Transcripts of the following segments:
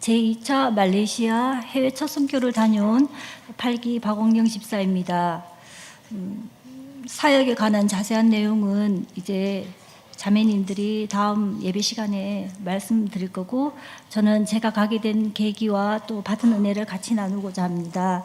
제2차 말레이시아 해외 첫 선교를 다녀온 8기 박원경 집사입니다. 음, 사역에 관한 자세한 내용은 이제 자매님들이 다음 예배 시간에 말씀드릴 거고 저는 제가 가게 된 계기와 또 받은 은혜를 같이 나누고자 합니다.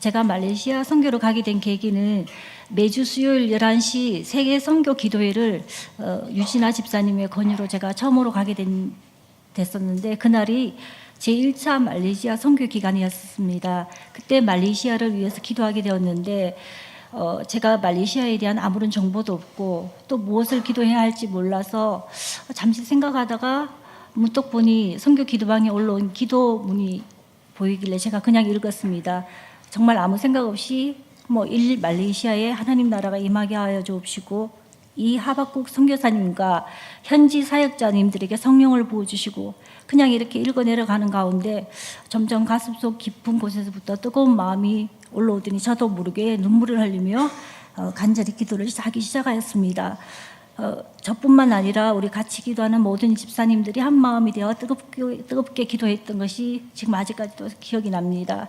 제가 말레이시아 선교로 가게 된 계기는 매주 수요일 11시 세계 선교 기도회를 어, 유진아 집사님의 권유로 제가 처음으로 가게 된 됐었는데 그날이 제1차 말레이시아 선교 기간이었습니다. 그때 말레이시아를 위해서 기도하게 되었는데 어, 제가 말레이시아에 대한 아무런 정보도 없고 또 무엇을 기도해야 할지 몰라서 잠시 생각하다가 문득 보니 선교 기도방에 올라온 기도문이 보이길래 제가 그냥 읽었습니다. 정말 아무 생각 없이 뭐 일 말레이시아에 하나님 나라가 임하게 하여 주옵시고 이 하박국 선교사님과 현지 사역자님들에게 성령을 부어주시고 그냥 이렇게 읽어 내려가는 가운데 점점 가슴 속 깊은 곳에서부터 뜨거운 마음이 올라오더니 저도 모르게 눈물을 흘리며 어, 간절히 기도를 하기 시작하였습니다. 어, 저뿐만 아니라 우리 같이 기도하는 모든 집사님들이 한 마음이 되어 뜨겁게, 뜨겁게 기도했던 것이 지금 아직까지도 기억이 납니다.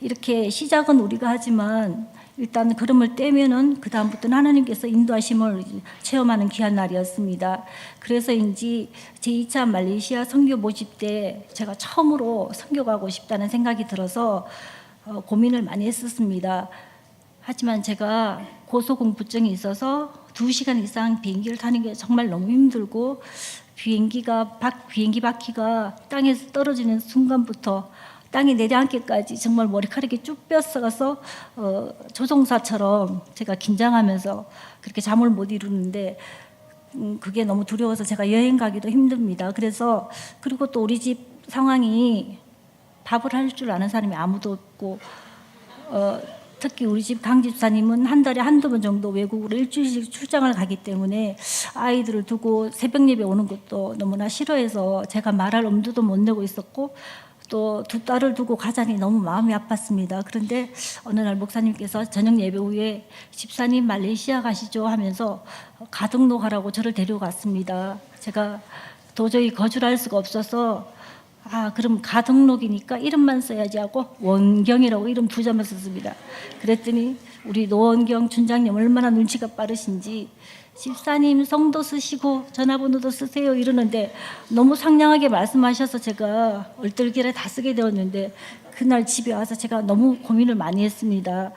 이렇게 시작은 우리가 하지만 일단 걸음을 떼면은 그 다음부터는 하나님께서 인도하심을 체험하는 귀한 날이었습니다. 그래서인지 제2차 말레이시아 선교 모집 때 제가 처음으로 선교 가고 싶다는 생각이 들어서 어, 고민을 많이 했었습니다. 하지만 제가 고소공포증이 있어서 두 시간 이상 비행기를 타는 게 정말 너무 힘들고 비행기가 바, 비행기 바퀴가 땅에서 떨어지는 순간부터 땅에 내려앉기까지 정말 머리카락이 쭉 뼈서가서 어, 조종사처럼 제가 긴장하면서 그렇게 잠을 못 이루는데 음, 그게 너무 두려워서 제가 여행 가기도 힘듭니다. 그래서 그리고 또 우리 집 상황이 밥을 할 줄 아는 사람이 아무도 없고 어, 특히 우리 집 강 집사님은 한 달에 한두 번 정도 외국으로 일주일씩 출장을 가기 때문에 아이들을 두고 새벽 예배 오는 것도 너무나 싫어해서 제가 말할 엄두도 못 내고 있었고 또 두 딸을 두고 가자니 너무 마음이 아팠습니다. 그런데 어느 날 목사님께서 저녁 예배 후에 집사님 말레이시아 가시죠 하면서 가등록하라고 저를 데려갔습니다. 제가 도저히 거절할 수가 없어서 아, 그럼 가등록이니까 이름만 써야지 하고 원경이라고 이름 두 점을 썼습니다. 그랬더니 우리 노원경 춘장님 얼마나 눈치가 빠르신지 집사님 성도 쓰시고 전화번호도 쓰세요 이러는데 너무 상냥하게 말씀하셔서 제가 얼떨결에 다 쓰게 되었는데 그날 집에 와서 제가 너무 고민을 많이 했습니다.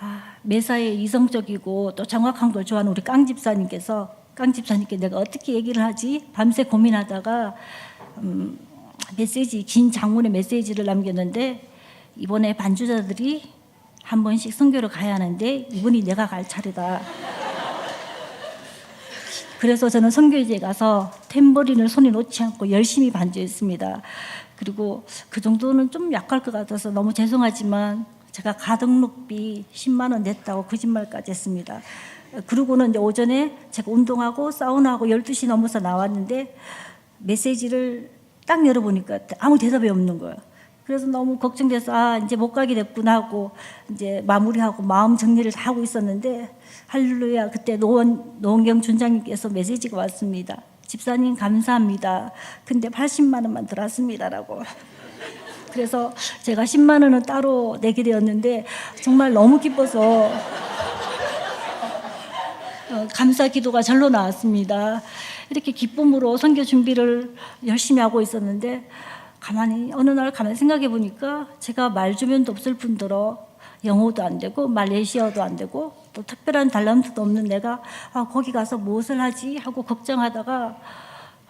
아, 매사에 이성적이고 또 정확한 걸 좋아하는 우리 깡 집사님께서 깡 집사님께 내가 어떻게 얘기를 하지 밤새 고민하다가 음, 메시지 긴 장문의 메시지를 남겼는데 이번에 반주자들이 한 번씩 선교를 가야 하는데 이번이 내가 갈 차례다. 그래서 저는 선교지에 가서 탬버린을 손에 놓지 않고 열심히 반주했습니다. 그리고 그 정도는 좀 약할 것 같아서 너무 죄송하지만 제가 가등록비 10만 원 냈다고 거짓말까지 했습니다. 그러고는 이제 오전에 제가 운동하고 사우나하고 12시 넘어서 나왔는데 메시지를 딱 열어보니까 아무 대답이 없는 거예요. 그래서 너무 걱정돼서 아 이제 못 가게 됐구나 하고 이제 마무리하고 마음 정리를 다 하고 있었는데 할렐루야 그때 노원 노원경 준장님께서 메시지가 왔습니다. 집사님 감사합니다. 근데 80만 원만 들었습니다라고. 그래서 제가 10만 원은 따로 내게 되었는데 정말 너무 기뻐서 어, 감사 기도가 절로 나왔습니다. 이렇게 기쁨으로 선교 준비를 열심히 하고 있었는데 가만히 어느 날 가만히 생각해 보니까 제가 말 주변도 없을 뿐더러 영어도 안 되고 말레이시아어도 안 되고 또 특별한 달란트도 없는 내가 아, 거기 가서 무엇을 하지 하고 걱정하다가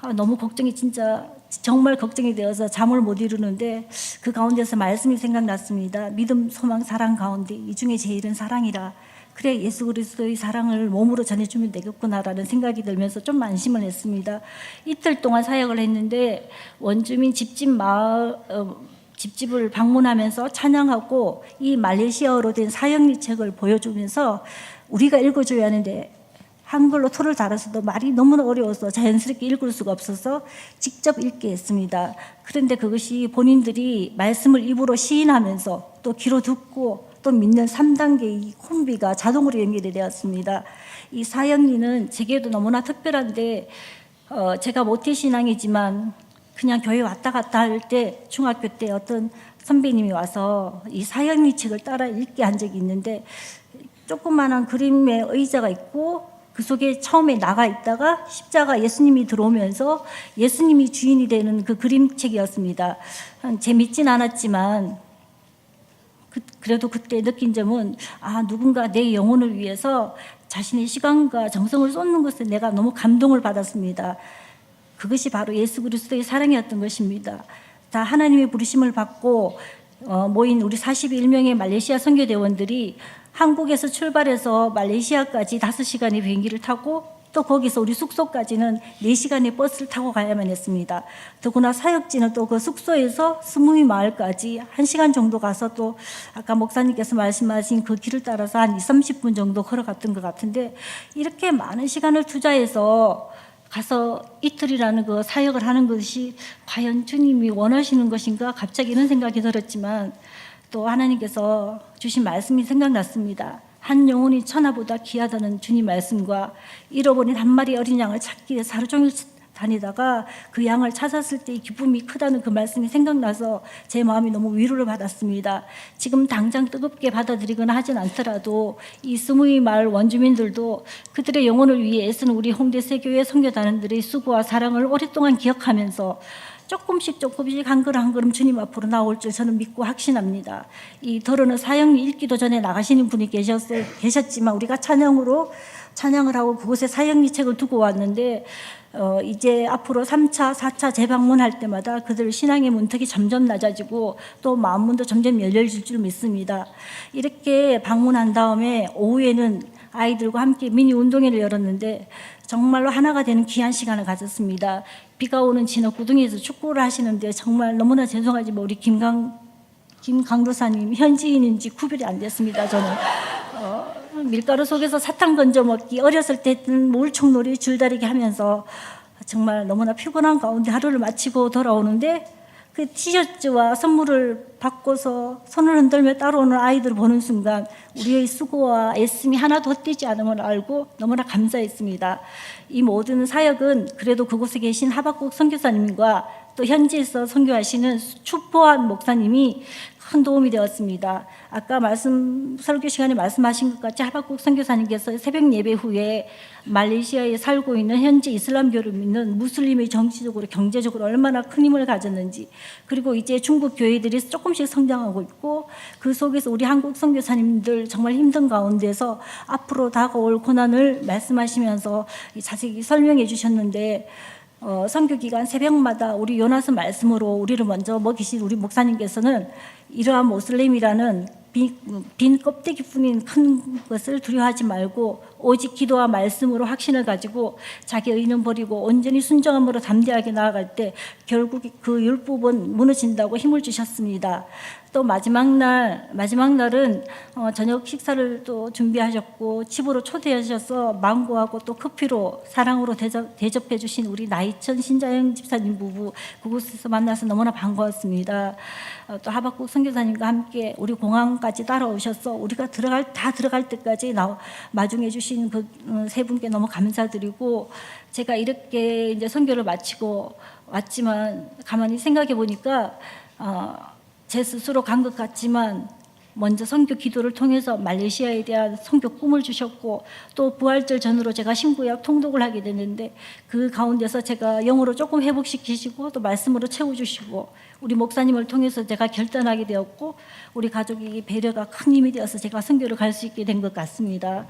아, 너무 걱정이 진짜 정말 걱정이 되어서 잠을 못 이루는데 그 가운데서 말씀이 생각났습니다. 믿음, 소망, 사랑 가운데 이 중에 제일은 사랑이라. 그래 예수 그리스도의 사랑을 몸으로 전해주면 되겠구나라는 생각이 들면서 좀 안심을 했습니다. 이틀 동안 사역을 했는데 원주민 집집 마을 어, 집집을 방문하면서 찬양하고 이 말레이시아어로 된 사역리 책을 보여주면서 우리가 읽어줘야 하는데 한글로 토를 달아서도 말이 너무나 어려워서 자연스럽게 읽을 수가 없어서 직접 읽게 했습니다. 그런데 그것이 본인들이 말씀을 입으로 시인하면서 또 귀로 듣고 또 믿는 3단계의 콤비가 자동으로 연결이 되었습니다. 이 사형리는 제게도 너무나 특별한데 어, 제가 모태신앙이지만 그냥 교회 왔다 갔다 할 때 중학교 때 어떤 선배님이 와서 이 사형리 책을 따라 읽게 한 적이 있는데 조그마한 그림의 의자가 있고 그 속에 처음에 나가 있다가 십자가 예수님이 들어오면서 예수님이 주인이 되는 그 그림책이었습니다. 한 재밌진 않았지만 그, 그래도 그때 느낀 점은 아 누군가 내 영혼을 위해서 자신의 시간과 정성을 쏟는 것에 내가 너무 감동을 받았습니다. 그것이 바로 예수 그리스도의 사랑이었던 것입니다. 다 하나님의 부르심을 받고 어, 모인 우리 41명의 말레이시아 선교대원들이 한국에서 출발해서 말레이시아까지 5시간의 비행기를 타고 또 거기서 우리 숙소까지는 4시간의 버스를 타고 가야만 했습니다. 더구나 사역지는 또 그 숙소에서 스무이 마을까지 1시간 정도 가서 또 아까 목사님께서 말씀하신 그 길을 따라서 한 2, 30분 정도 걸어갔던 것 같은데 이렇게 많은 시간을 투자해서 가서 이틀이라는 그 사역을 하는 것이 과연 주님이 원하시는 것인가 갑자기 이런 생각이 들었지만 또 하나님께서 주신 말씀이 생각났습니다. 한 영혼이 천하보다 귀하다는 주님 말씀과 잃어버린 한 마리 어린 양을 찾기 위해서 하루 종일 다니다가 그 양을 찾았을 때의 기쁨이 크다는 그 말씀이 생각나서 제 마음이 너무 위로를 받았습니다. 지금 당장 뜨겁게 받아들이거나 하진 않더라도 이 스무이 마을 원주민들도 그들의 영혼을 위해 애쓰는 우리 홍대 세교회 선교단원들의 수고와 사랑을 오랫동안 기억하면서 조금씩 조금씩 한 걸음 한 걸음 주님 앞으로 나올 줄 저는 믿고 확신합니다. 이 더러는 사형리 읽기도 전에 나가시는 분이 계셨을, 계셨지만 우리가 찬양으로 찬양을 하고 그곳에 사형리 책을 두고 왔는데 어, 이제 앞으로 3차, 4차 재방문할 때마다 그들 신앙의 문턱이 점점 낮아지고 또 마음문도 점점 열려질 줄 믿습니다. 이렇게 방문한 다음에 오후에는 아이들과 함께 미니 운동회를 열었는데 정말로 하나가 되는 귀한 시간을 가졌습니다. 비가 오는 진흙구덩이에서 축구를 하시는데 정말 너무나 죄송하지만 우리 김강 김강도사님 현지인인지 구별이 안 됐습니다. 저는 어, 밀가루 속에서 사탕 건져 먹기 어렸을 때는 물총놀이 줄다리기 하면서 정말 너무나 피곤한 가운데 하루를 마치고 돌아오는데 그 티셔츠와 선물을 받고서 손을 흔들며 따라오는 아이들을 보는 순간 우리의 수고와 애씀이 하나도 헛되지 않음을 알고 너무나 감사했습니다. 이 모든 사역은 그래도 그곳에 계신 하박국 선교사님과 또 현지에서 선교하시는 추포한 목사님이 큰 도움이 되었습니다. 아까 말씀 설교 시간에 말씀하신 것 같이 하박국 선교사님께서 새벽 예배 후에 말레이시아에 살고 있는 현지 이슬람교를 믿는 무슬림의 정치적으로 경제적으로 얼마나 큰 힘을 가졌는지 그리고 이제 중국 교회들이 조금씩 성장하고 있고 그 속에서 우리 한국 선교사님들 정말 힘든 가운데서 앞으로 다가올 고난을 말씀하시면서 자세히 설명해 주셨는데 어, 선교 기간 새벽마다 우리 요나스 말씀으로 우리를 먼저 먹이신 우리 목사님께서는 이러한 모슬림이라는 빈, 빈 껍데기뿐인 큰 것을 두려워하지 말고 오직 기도와 말씀으로 확신을 가지고 자기 의는 버리고 온전히 순정함으로 담대하게 나아갈 때 결국 그 율법은 무너진다고 힘을 주셨습니다. 또 마지막 날 마지막 날은 어, 저녁 식사를 또 준비하셨고 집으로 초대하셔서 망고하고 또 커피로 사랑으로 대접, 대접해 주신 우리 나이천 신자영 집사님 부부 그곳에서 만나서 너무나 반가웠습니다. 어, 또 하박국 선교사님과 함께 우리 공항까지 따라오셔서 우리가 들어갈 다 들어갈 때까지 나, 마중해 주신 그세 분께 너무 감사드리고 제가 이렇게 이제 선교를 마치고 왔지만 가만히 생각해 보니까 어, 제 스스로 간 것 같지만 먼저 선교 기도를 통해서 말레이시아에 대한 선교 꿈을 주셨고 또 부활절 전으로 제가 신구약 통독을 하게 됐는데 그 가운데서 제가 영어로 조금 회복시키시고 또 말씀으로 채워주시고 우리 목사님을 통해서 제가 결단하게 되었고 우리 가족이 배려가 큰 힘이 되어서 제가 선교를 갈 수 있게 된 것 같습니다.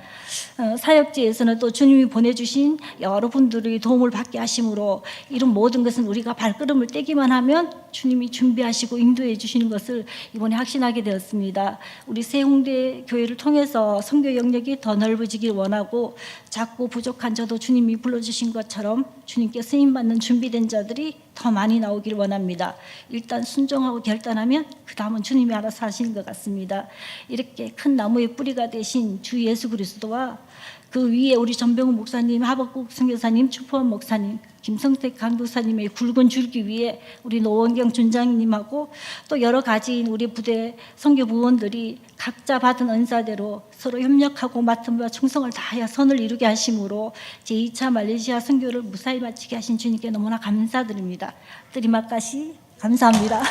어, 사역지에서는 또 주님이 보내주신 여러분들의 도움을 받게 하심으로 이런 모든 것은 우리가 발걸음을 떼기만 하면 주님이 준비하시고 인도해 주시는 것을 이번에 확신하게 되었습니다. 우리 세홍대 교회를 통해서 선교 영역이 더 넓어지길 원하고 작고 부족한 저도 주님이 불러주신 것처럼 주님께 쓰임 받는 준비된 자들이 더 많이 나오길 원합니다. 일단 순종하고 결단하면 그 다음은 주님이 알아서 하시는 것 같습니다. 이렇게 큰 나무의 뿌리가 되신 주 예수 그리스도와 그 위에 우리 전병훈 목사님, 하박국 선교사님, 추포원 목사님, 김성택 강도사님의 굵은 줄기 위에 우리 노원경 준장님하고 또 여러 가지인 우리 부대 선교 부원들이 각자 받은 은사대로 서로 협력하고 맡은 바와 충성을 다하여 선을 이루게 하심으로 제2차 말레이시아 선교를 무사히 마치게 하신 주님께 너무나 감사드립니다. 뜨리마까시 감사합니다.